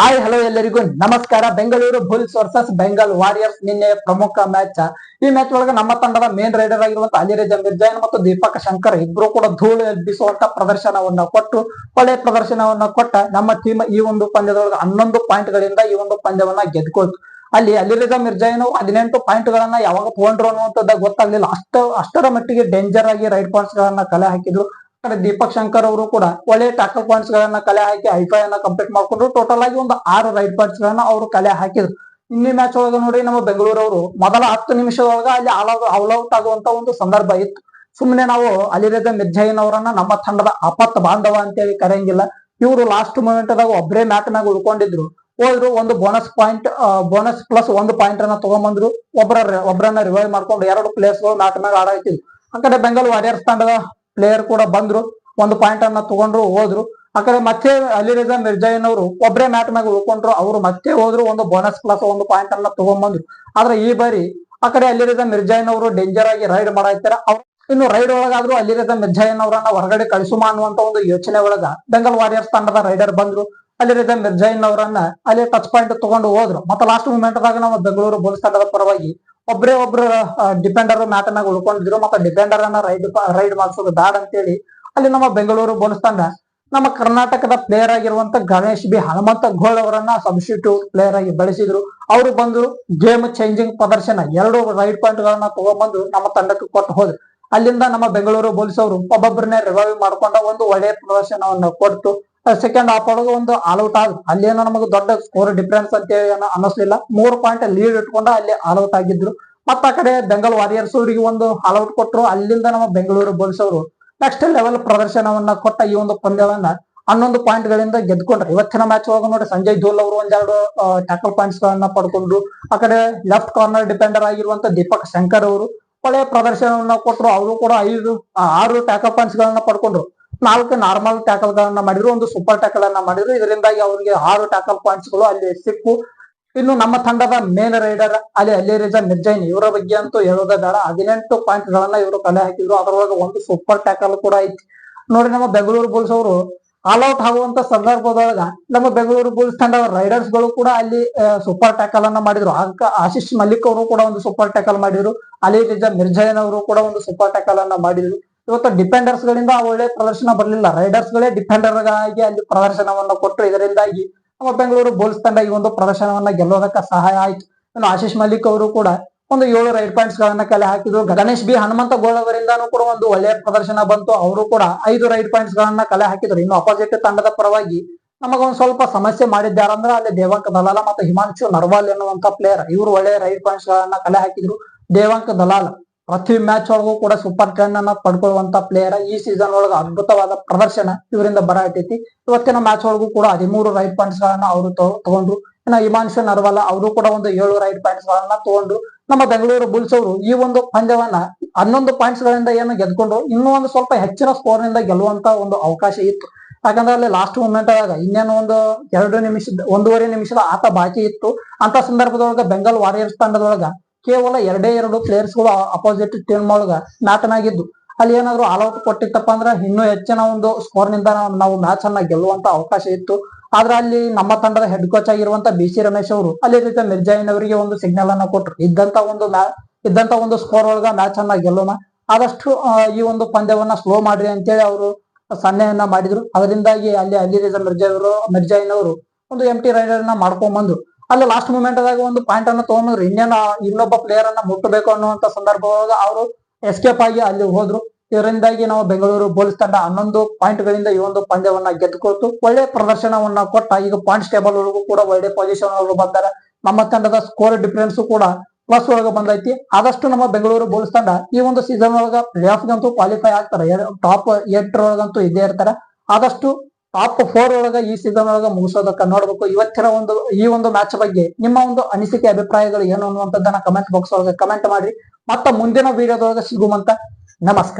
Hi hello ಎಲ್ಲರಿಗೂ. ನಮಸ್ಕಾರ. Bengaluru Bulls versus Bengal Warriors ನಿನ್ನೆ ಪ್ರಮುಖ ಮ್ಯಾಚ್ ಈ ಮ್ಯಾಚ್ ಒಳಗೆ ನಮ್ಮ ತಂಡದ ಮೇನ್ ರೈಡರ್ ಆಗಿರುವಂತಹ ಅಲಿರೇಜ ಮಿರ್ಜಾನ್ ಮತ್ತು ದೀಪಕ್ ಶಂಕರ್ ಇಬ್ರು ಕೂಡ ಧೂಳು ಎಬ್ಬಿಸುವಂತ ಪ್ರದರ್ಶನವನ್ನ ಕೊಟ್ಟು, ಒಳ್ಳೆ ಪ್ರದರ್ಶನವನ್ನ ಕೊಟ್ಟ ನಮ್ಮ ಟೀಮ್ ಈ ಒಂದು ಪಂದ್ಯದೊಳಗೆ ಹನ್ನೊಂದು ಪಾಯಿಂಟ್ ಗಳಿಂದ ಈ ಒಂದು ಪಂದ್ಯವನ್ನ ಗೆದ್ಕೊಳ್ತು. ಅಲ್ಲಿ ಅಲಿರೇಜಾ ಮಿರ್ಜಾಯಿನ್ ಹದಿನೆಂಟು ಪಾಯಿಂಟ್ ಗಳನ್ನ ಯಾವಾಗ ತಗೊಂಡ್ರು ಅನ್ನುವಂಥದ್ದು ಗೊತ್ತಾಗ್ಲಿಲ್ಲ. ಅಷ್ಟ, ಅಷ್ಟರ ಮಟ್ಟಿಗೆ ಡೇಂಜರ್ ಆಗಿ ರೈಡ್ ಪಾಯಿಂಟ್ಸ್ ಗಳನ್ನ ಕಲೆ ಹಾಕಿದ್ರು. ದೀಪಕ್ ಶಂಕರ್ ಅವರು ಕೂಡ ಒಳ್ಳೆ ಟ್ಯಾಕಲ್ ಪಾಯಿಂಟ್ಸ್ ಗಳನ್ನ ಕಲೆ ಹಾಕಿ ಐಫೈ ಅನ್ನ ಕಂಪ್ಲೀಟ್ ಮಾಡ್ಕೊಂಡ್ರು ಟೋಟಲ್ ಆಗಿ ಒಂದು ಆರು ರೈಟ್ ಪಾಯಿಂಟ್ಸ್ ಗಳನ್ನ ಅವರು ಕಲೆ ಹಾಕಿದ್ರು. ಇನ್ನೇ ಮ್ಯಾಚ್ ಒಳಗೆ ನೋಡಿ ನಮ್ಮ ಬೆಂಗಳೂರವರು ಮೊದಲ ಹತ್ತು ನಿಮಿಷದೊಳಗ ಅಲ್ಲಿ ಆಲ್ ಔಟ್ ಆಗುವಂತ ಒಂದು ಸಂದರ್ಭ ಇತ್ತು. ಸುಮ್ಮನೆ ನಾವು ಅಲಿರೇಜಾ ಮಿರ್ಜಾಯಿನ್ ಅವರನ್ನ ನಮ್ಮ ತಂಡದ ಆಪತ್ ಬಾಂಧವ ಅಂತೇಳಿ ಕರೆಯಂಗಿಲ್ಲ. ಇವರು ಲಾಸ್ಟ್ ಮೂಮೆಂಟ್ ದಾಗ ಒಬ್ಬರೇ ಮ್ಯಾಟ್ ನಾಗ ಉಳ್ಕೊಂಡಿದ್ರು. ಹೋದ್ರು ಒಂದು ಬೋನಸ್ ಪಾಯಿಂಟ್ ಬೋನಸ್ ಪ್ಲಸ್ ಒಂದು ಪಾಯಿಂಟ್ ಅನ್ನ ತಗೊಂಡ್ಬಂದ್ರು ಒಬ್ಬರ ಒಬ್ಬರನ್ನ ರಿವೈವ್ ಮಾಡ್ಕೊಂಡು ಎರಡು ಗಳು ಮ್ಯಾಟ್ ಮ್ಯಾಗ ಆಡಾಯ್ತಿದ್ರು ಆ ಕಡೆ ಬೆಂಗಾಲ್ ವಾರಿಯರ್ಸ್ ತಂಡದ ಪ್ಲೇಯರ್ ಕೂಡ ಬಂದ್ರು, ಒಂದು ಪಾಯಿಂಟ್ ಅನ್ನ ತಗೊಂಡ್ರು, ಹೋದ್ರು. ಆ ಕಡೆ ಮತ್ತೆ ಅಲಿರೇಜಾ ಮಿರ್ಜಾಯಿನ್ ಅವರು ಒಬ್ಬರೇ ಮ್ಯಾಟ್ ಮ್ಯಾಗ ಉಳ್ಕೊಂಡ್ರು, ಅವರು ಮತ್ತೆ ಹೋದ್ರು, ಒಂದು ಬೋನಸ್ ಪ್ಲಸ್ ಒಂದು ಪಾಯಿಂಟ್ ಅನ್ನ ತಗೊಂಡ್ಬಂದ್ರು ಆದ್ರೆ ಈ ಬಾರಿ ಆ ಕಡೆ ಅಲಿರೇಜಾ ಮಿರ್ಜಾಯಿನ್ ಅವರು ಡೇಂಜರ್ ಆಗಿ ರೈಡ್ ಮಾಡಾಯ್ತಾರ. ಅವ್ರು ಇನ್ನು ರೈಡ್ ಒಳಗಾದ್ರೂ ರಿಜಾ ಮಿರ್ಜಾಯಿನ್ ಅವರನ್ನ ಹೊರಗಡೆ ಕಳಿಸುಮ ಅನ್ನುವಂತ ಒಂದು ಯೋಚನೆ ಒಳಗ ಬೆಂಗಲ್ ವಾರಿಯರ್ಸ್ ತಂಡದ ರೈಡರ್ ಬಂದ್ರು. ಅಲಿರೇಜಾ ಮಿರ್ಜಾಯಿನ್ ಅವರನ್ನ ಅಲ್ಲಿ ಟಚ್ ಪಾಯಿಂಟ್ ತಗೊಂಡು ಹೋದ್ರು. ಮತ್ತೆ ಲಾಸ್ಟ್ ಮೂಮೆಂಟ್ ದಾಗ ನಾವು ಬೆಂಗಳೂರು ಬುಲ್ಸ್ ತಂಡದ ಪರವಾಗಿ ಒಬ್ಬರೇ ಒಬ್ರು ಡಿಪೆಂಡರ್ ಮ್ಯಾಟ್ ನಾಗ ಉಳ್ಕೊಂಡಿದ್ರು, ಮತ್ತೆ ಡಿಪೆಂಡರ್ ಅನ್ನ ರೈಡ್ ರೈಡ್ ಮಾಡಿಸೋದು ಬ್ಯಾಡ್ ಅಂತೇಳಿ ಅಲ್ಲಿ ನಮ್ಮ ಬೆಂಗಳೂರು ಬೋನಸ್ ತಂಡ ನಮ್ಮ ಕರ್ನಾಟಕದ ಪ್ಲೇಯರ್ ಆಗಿರುವಂತ ಗಣೇಶ್ ಬಿ, ಹನುಮಂತ ಘೋಳ್ ಅವರನ್ನ ಸಬ್ಸ್ಟಿಟ್ಯೂಟ್ ಪ್ಲೇಯರ್ ಆಗಿ ಬೆಳೆಸಿದ್ರು. ಅವರು ಬಂದು ಗೇಮ್ ಚೇಂಜಿಂಗ್ ಪ್ರದರ್ಶನ, ಎರಡು ರೈಡ್ ಪಾಯಿಂಟ್ ಗಳನ್ನ ತಗೊಂಡ್ಬಂದು ನಮ್ಮ ತಂಡಕ್ಕೆ ಕೊಟ್ಟು ಹೋದ್ರು. ಅಲ್ಲಿಂದ ನಮ್ಮ ಬೆಂಗಳೂರು ಬುಲ್ಸ್ ಅವರು ಒಬ್ಬೊಬ್ಬರನ್ನೇ ರಿವೈವ್ ಮಾಡ್ಕೊಂಡ ಒಂದು ಒಳ್ಳೆಯ ಪ್ರದರ್ಶನವನ್ನು ಕೊಟ್ಟು ಸೆಕೆಂಡ್ ಹಾಫ್ ಒಳಗೆ ಒಂದು ಆಲ್ಔಟ್ ಆಗ ಅಲ್ಲೇನೋ ನಮಗೆ ದೊಡ್ಡ ಸ್ಕೋರ್ ಡಿಫರೆನ್ಸ್ ಅಂತ ಅನ್ನಿಸ್ಲಿಲ್ಲ. ಮೂರು ಪಾಯಿಂಟ್ ಲೀಡ್ ಇಟ್ಕೊಂಡು ಅಲ್ಲಿ ಆಲ್ಔಟ್ ಆಗಿದ್ರು. ಮತ್ತ ಆ ಕಡೆ ಬೆಂಗಲ್ ವಾರಿಯರ್ಸ್ ಅವರಿಗೆ ಒಂದು ಆಲ್ಔಟ್ ಕೊಟ್ಟರು ಅಲ್ಲಿಂದ ನಮ್ಮ ಬೆಂಗಳೂರು ಬುಲ್ಸ್ ಅವರು ನೆಕ್ಸ್ಟ್ ಲೆವೆಲ್ ಪ್ರದರ್ಶನವನ್ನ ಕೊಟ್ಟ ಈ ಒಂದು ಪಂದ್ಯವನ್ನ ಹನ್ನೊಂದು ಪಾಯಿಂಟ್ ಗಳಿಂದ ಗೆದ್ಕೊಂಡ್ರು. ಇವತ್ತಿನ ಮ್ಯಾಚ್ ಒಳಗ ನೋಡಿ ಸಂಜಯ್ ಧೋಲ್ ಅವರು ಒಂದೆರಡು ಟ್ಯಾಕಲ್ ಪಾಯಿಂಟ್ಸ್ ಗಳನ್ನ ಪಡ್ಕೊಂಡ್ರು. ಆ ಕಡೆ ಲೆಫ್ಟ್ ಕಾರ್ನರ್ ಡಿಪೆಂಡರ್ ಆಗಿರುವಂತ ದೀಪಕ್ ಶಂಕರ್ ಅವರು ಒಳ್ಳೆಯ ಪ್ರದರ್ಶನವನ್ನ ಕೊಟ್ಟರು ಅವರು ಕೂಡ ಐದು ಆರು ಟ್ಯಾಕಲ್ ಪಾಯಿಂಟ್ಸ್ ಗಳನ್ನ ಪಡ್ಕೊಂಡ್ರು. ನಾಲ್ಕು ನಾರ್ಮಲ್ ಟ್ಯಾಕಲ್ ಗಳನ್ನ ಮಾಡಿದ್ರು, ಒಂದು ಸೂಪರ್ ಟ್ಯಾಕಲ್ ಅನ್ನ ಮಾಡಿದ್ರು. ಇದರಿಂದಾಗಿ ಅವರಿಗೆ ಆರು ಟ್ಯಾಕಲ್ ಪಾಯಿಂಟ್ಸ್ಗಳು ಅಲ್ಲಿ ಸಿಕ್ಕು. ಇನ್ನು ನಮ್ಮ ತಂಡದ ಮೇನ್ ರೈಡರ್ ಅಲ್ಲಿ ಅಲ್ಲಿರೇಜಾ ಮಿರ್ಜೈನ್ ಇವರ ಬಗ್ಗೆ ಅಂತೂ ಹೇಳೋದೇ ಬೇಡ. ಹದಿನೆಂಟು ಪಾಯಿಂಟ್ ಗಳನ್ನ ಇವರು ಕಲೆ ಹಾಕಿದ್ರು. ಅದರೊಳಗೆ ಒಂದು ಸೂಪರ್ ಟ್ಯಾಕಲ್ ಕೂಡ ಐತಿ. ನೋಡಿ ನಮ್ಮ ಬೆಂಗಳೂರು ಬುಲ್ಸ್ ಅವರು ಆಲ್ ಔಟ್ ಆಗುವಂತ ಸಂದರ್ಭದೊಳಗ ನಮ್ಮ ಬೆಂಗಳೂರು ಬುಲ್ಸ್ ತಂಡದ ರೈಡರ್ಸ್ಗಳು ಕೂಡ ಅಲ್ಲಿ ಸೂಪರ್ ಟ್ಯಾಕಲ್ ಅನ್ನ ಮಾಡಿದ್ರು. ಆಶೀಶ್ ಮಲ್ಲಿಕ್ ಅವರು ಕೂಡ ಒಂದು ಸೂಪರ್ ಟ್ಯಾಕಲ್ ಮಾಡಿದ್ರು. ಅಲಿ ರಿಜಾ ಮಿರ್ಜೈನ್ ಅವರು ಕೂಡ ಒಂದು ಸೂಪರ್ ಟ್ಯಾಕಲ್ ಅನ್ನ ಮಾಡಿದ್ರು. ಇವತ್ತು ಡಿಫೆಂಡರ್ಸ್ ಗಳಿಂದ ಒಳ್ಳೆ ಪ್ರದರ್ಶನ ಬರಲಿಲ್ಲ. ರೈಡರ್ಸ್ ಗಳೇ ಡಿಫೆಂಡರ್ಗಾಗಿ ಅಲ್ಲಿ ಪ್ರದರ್ಶನವನ್ನ ಕೊಟ್ಟರು ಇದರಿಂದಾಗಿ ನಮ್ಮ ಬೆಂಗಳೂರು ಬೋಲ್ಸ್ ತಂಡ ಈ ಒಂದು ಪ್ರದರ್ಶನವನ್ನ ಗೆಲ್ಲೋದಕ್ಕೆ ಸಹಾಯ ಆಯ್ತು. ಇನ್ನು ಆಶೀಶ್ ಮಲ್ಲಿಕ್ ಅವರು ಕೂಡ ಒಂದು ಏಳು ರೈಡ್ ಪಾಯಿಂಟ್ಸ್ ಗಳನ್ನ ಕಲೆ ಹಾಕಿದ್ರು. ಗಣೇಶ್ ಬಿ ಹನುಮಂತ ಗೋಳ್ ಅವರಿಂದಾನು ಕೂಡ ಒಂದು ಒಳ್ಳೆಯ ಪ್ರದರ್ಶನ ಬಂತು. ಅವರು ಕೂಡ ಐದು ರೈಡ್ ಪಾಯಿಂಟ್ಸ್ ಗಳನ್ನ ಕಲೆ ಹಾಕಿದ್ರು. ಇನ್ನು ಅಪೋಸಿಟ್ ತಂಡದ ಪರವಾಗಿ ನಮಗೊಂದು ಸ್ವಲ್ಪ ಸಮಸ್ಯೆ ಮಾಡಿದ್ದಾರಂದ್ರೆ ಅಲ್ಲಿ ದೇವಾಂಕ ದಲಾಲ ಮತ್ತು ಹಿಮಾಂಶು ನರ್ವಾಲ್ ಎನ್ನುವಂತ ಪ್ಲೇಯರ್ ಇವರು ಒಳ್ಳೆಯ ರೈಡ್ ಪಾಯಿಂಟ್ಸ್ ಗಳನ್ನ ಕಲೆ ಹಾಕಿದ್ರು. ದೇವಾಂಕ ದಲಾಲ್. ಪ್ರತಿ ಮ್ಯಾಚ್ ಒಳಗೂ ಕೂಡ ಸೂಪರ್ ಟೆನ್ ಅನ್ನ ಪಡ್ಕೊಳ್ಳುವಂತ ಪ್ಲೇಯರ್ ಈ ಸೀಸನ್ ಒಳಗ ಅದ್ಭುತವಾದ ಪ್ರದರ್ಶನ ಇವರಿಂದ ಬರತೈತಿ ಇವತ್ತಿನ ಮ್ಯಾಚ್ ಒಳಗೂ ಕೂಡ ಹದಿಮೂರು ರೈಟ್ ಪಾಯಿಂಟ್ಸ್ ಗಳನ್ನ ಅವರು ತಗೊಂಡ್ರು. ಇನ್ನ ಹಿಮಾಂಶು ನರ್ವಾಲ ಅವರು ಕೂಡ ಒಂದು ಏಳು ರೈಟ್ ಪಾಯಿಂಟ್ಸ್ ಗಳನ್ನ ತಗೊಂಡ್ರು. ನಮ್ಮ ಬೆಂಗಳೂರು ಬುಲ್ಸ್ ಅವರು ಈ ಒಂದು ಪಂದ್ಯವನ್ನ ಹನ್ನೊಂದು ಪಾಯಿಂಟ್ಸ್ ಗಳಿಂದ ಏನು ಗೆದ್ಕೊಂಡ್ರು, ಇನ್ನೂ ಒಂದು ಸ್ವಲ್ಪ ಹೆಚ್ಚಿನ ಸ್ಕೋರ್ನಿಂದ ಗೆಲ್ಲುವಂತ ಒಂದು ಅವಕಾಶ ಇತ್ತು. ಯಾಕಂದ್ರೆ ಅಲ್ಲಿ ಲಾಸ್ಟ್ ಮೂಮೆಂಟ್ ಆದಾಗ ಇನ್ನೇನು ಒಂದು ಎರಡು ನಿಮಿಷದ, ಒಂದೂವರೆ ನಿಮಿಷದ ಆಟ ಬಾಕಿ ಇತ್ತು. ಅಂತ ಸಂದರ್ಭದೊಳಗ ಬೆಂಗಾಲ್ ವಾರಿಯರ್ಸ್ ತಂಡದೊಳಗ ಕೇವಲ ಎರಡೇ ಎರಡು ಪ್ಲೇಯರ್ಸ್ಗಳು ಅಪೋಸಿಟ್ ಟೀಮ್ ಒಳಗ ಮ್ಯಾಟನಾಗಿದ್ದು ಅಲ್ಲಿ ಏನಾದ್ರು ಆಲ್ಔಟ್ ಕೊಟ್ಟಿತ್ತಪ್ಪ ಅಂದ್ರೆ ಇನ್ನೂ ಹೆಚ್ಚಿನ ಒಂದು ಸ್ಕೋರ್ನಿಂದ ನಾವು- ಮ್ಯಾಚ್ ಅನ್ನ ಗೆಲ್ಲುವಂತ ಅವಕಾಶ ಇತ್ತು. ಆದ್ರೆ ಅಲ್ಲಿ ನಮ್ಮ ತಂಡದ ಹೆಡ್ ಕೋಚ್ ಆಗಿರುವಂತ ಬಿ ಸಿ ರಮೇಶ್ ಅವರು ಅಲ್ಲಿ ರೀತಿ ಮಿರ್ಜಾಯಿನ್ ಅವರಿಗೆ ಒಂದು ಸಿಗ್ನಲ್ ಅನ್ನ ಕೊಟ್ರು. ಇದ್ದಂತ ಒಂದು ಇದ್ದಂತ ಒಂದು ಸ್ಕೋರ್ ಒಳಗ ಮ್ಯಾಚ್ ಅನ್ನ ಗೆಲ್ಲೋಣ. ಆದಷ್ಟು ಈ ಒಂದು ಪಂದ್ಯವನ್ನ ಸ್ಲೋ ಮಾಡ್ರಿ ಅಂತೇಳಿ ಅವರು ಸನ್ನೆಯನ್ನ ಮಾಡಿದ್ರು. ಅದರಿಂದಾಗಿ ಅಲ್ಲಿ ಅಲ್ಲಿ ಮಿರ್ಜಾ ಅವರು ಮಿರ್ಜಾಯಿನ್ ಅವರು ಒಂದು ಎಂ ಟಿ ರೈಡರ್ನ ಮಾಡ್ಕೊಂಡ್ ಬಂದ್ರು ಅಲ್ಲಿ ಲಾಸ್ಟ್ ಮೂಮೆಂಟ್ ಒಂದು ಪಾಯಿಂಟ್ ಅನ್ನ ತಗೊಂಡ್ರು. ಇನ್ನೇನ ಇನ್ನೊಬ್ಬ ಪ್ಲೇಯರ್ ಅನ್ನ ಮುಟ್ಟಬೇಕು ಅನ್ನುವಂತ ಸಂದರ್ಭವಾಗ ಅವರು ಎಸ್ಕೇಪ್ ಆಗಿ ಅಲ್ಲಿ ಹೋದ್ರು. ಇದರಿಂದಾಗಿ ನಾವು ಬೆಂಗಳೂರು ಬೋಲ್ಸ್ ತಂಡ ಹನ್ನೊಂದು ಪಾಯಿಂಟ್ ಗಳಿಂದ ಈ ಒಂದು ಪಂದ್ಯವನ್ನ ಗೆದ್ದುಕೊಳ್ತು ಒಳ್ಳೆ ಪ್ರದರ್ಶನವನ್ನ ಕೊಟ್ಟ ಈಗ ಪಾಯಿಂಟ್ಸ್ ಟೇಬಲ್ ಒಳಗೂ ಕೂಡ ಒಳ್ಳೆ ಪೊಸಿಷನ್ ಒಳಗೂ ಬಂದಾರೆ. ನಮ್ಮ ತಂಡದ ಸ್ಕೋರ್ ಡಿಫರೆನ್ಸ್ ಕೂಡ ಪ್ಲಸ್ ಒಳಗ ಬಂದೈತಿ. ಆದಷ್ಟು ನಮ್ಮ ಬೆಂಗಳೂರು ಬೋಲ್ಸ್ ತಂಡ ಈ ಒಂದು ಸೀಸನ್ ಒಳಗ ಪ್ಲೇ ಆಫ್ ಕ್ವಾಲಿಫೈ ಆಗ್ತಾರೆ. ಟಾಪ್ ಒಳಗಂತೂ ಇದ್ದೇ ಇರ್ತಾರೆ. ಆದಷ್ಟು ಟಾಪ್ ಫೋರ್ ಒಳಗ, ಈ ಸೀಸನ್ ಒಳಗ ಮುಗಿಸೋದಕ್ಕ ನೋಡ್ಬೇಕು. ಇವತ್ತಿನ ಒಂದು, ಈ ಒಂದು ಮ್ಯಾಚ್ ಬಗ್ಗೆ ನಿಮ್ಮ ಒಂದು ಅನಿಸಿಕೆ, ಅಭಿಪ್ರಾಯಗಳು ಏನು ಅನ್ನುವಂಥದ್ದನ್ನ ಕಮೆಂಟ್ ಬಾಕ್ಸ್ ಒಳಗೆ ಕಮೆಂಟ್ ಮಾಡಿ. ಮತ್ತ ಮುಂದಿನ ವಿಡಿಯೋದೊಳಗೆ ಸಿಗುವಂತ ನಮಸ್ಕಾರ.